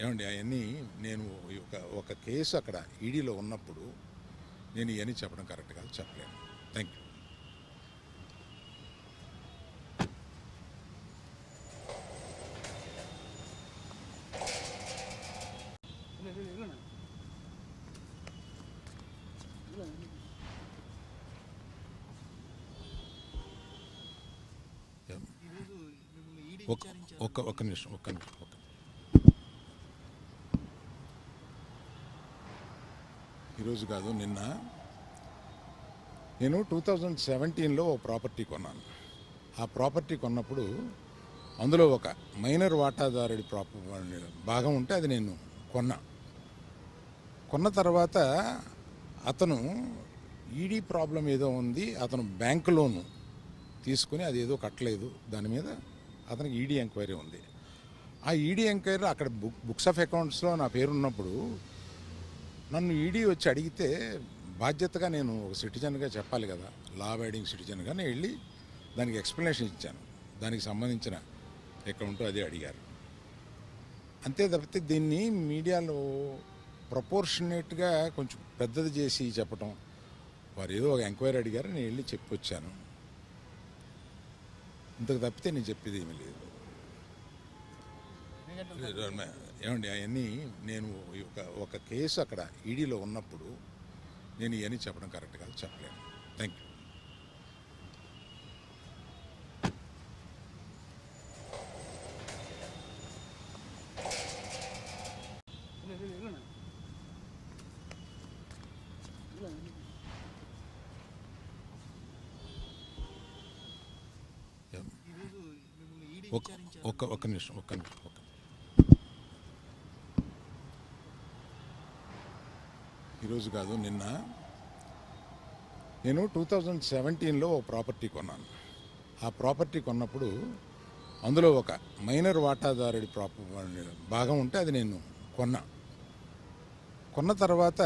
ఏమండి అవన్నీ నేను ఒక ఒక కేసు అక్కడ ఈడీలో ఉన్నప్పుడు నేను ఇవన్నీ చెప్పడం కరెక్ట్ కాదు చెప్పలేను. థ్యాంక్ యూ ఒక ఒక్క ఒక్క నిమిషం ఒక్క నిమిషం ఈరోజు కాదు నిన్న. నేను టూ థౌజండ్ సెవెంటీన్లో ఓ ప్రాపర్టీ కొన్నాను. ఆ ప్రాపర్టీ కొన్నప్పుడు అందులో ఒక మైనర్ వాటాదారుడి ప్రాప భాగం ఉంటే అది నేను కొన్నా. కొన్న తర్వాత అతను ఈడీ ప్రాబ్లం ఏదో ఉంది అతను బ్యాంక్ లోను తీసుకుని అది ఏదో కట్టలేదు. దాని మీద అతనికి ఈడీ ఎంక్వైరీ ఉంది. ఆ ఈడీ ఎంక్వైరీ అక్కడ బుక్ బుక్స్ ఆఫ్ అకౌంట్స్లో నా పేరు ఉన్నప్పుడు నన్ను ఈడీ వచ్చి అడిగితే బాధ్యతగా నేను ఒక సిటిజన్గా చెప్పాలి కదా లా అబైడింగ్ సిటిజన్గా నేను వెళ్ళి దానికి ఎక్స్ప్లెనేషన్ ఇచ్చాను. దానికి సంబంధించిన అకౌంట్ అది అడిగారు. అంతే తప్పితే దీన్ని మీడియాలో ప్రపోర్షనేట్గా కొంచెం పెద్దది చేసి చెప్పటం వారు ఏదో ఒక ఎంక్వైరీ అడిగారు నేను వెళ్ళి చెప్పి వచ్చాను ఇంతకు తప్పితే నేను చెప్పేది ఏమీ లేదు. ఏమండి అవన్నీ నేను ఒక ఒక కేసు అక్కడ ఈడీలో ఉన్నప్పుడు నేను ఇవన్నీ చెప్పడం కరెక్ట్ కాదు చెప్పలేను. Thank you. ఒక్క ఒక్క ఒక్క నిమిషం ఒక్క నిమిషం ఒక్క ఈరోజు కాదు నిన్న. నేను టూ థౌజండ్ సెవెంటీన్లో ఒక ప్రాపర్టీ కొన్నాను. ఆ ప్రాపర్టీ కొన్నప్పుడు అందులో ఒక మైనర్ వాటాదారుడి ప్రాప భాగం ఉంటే అది నేను కొన్నా. కొన్న తర్వాత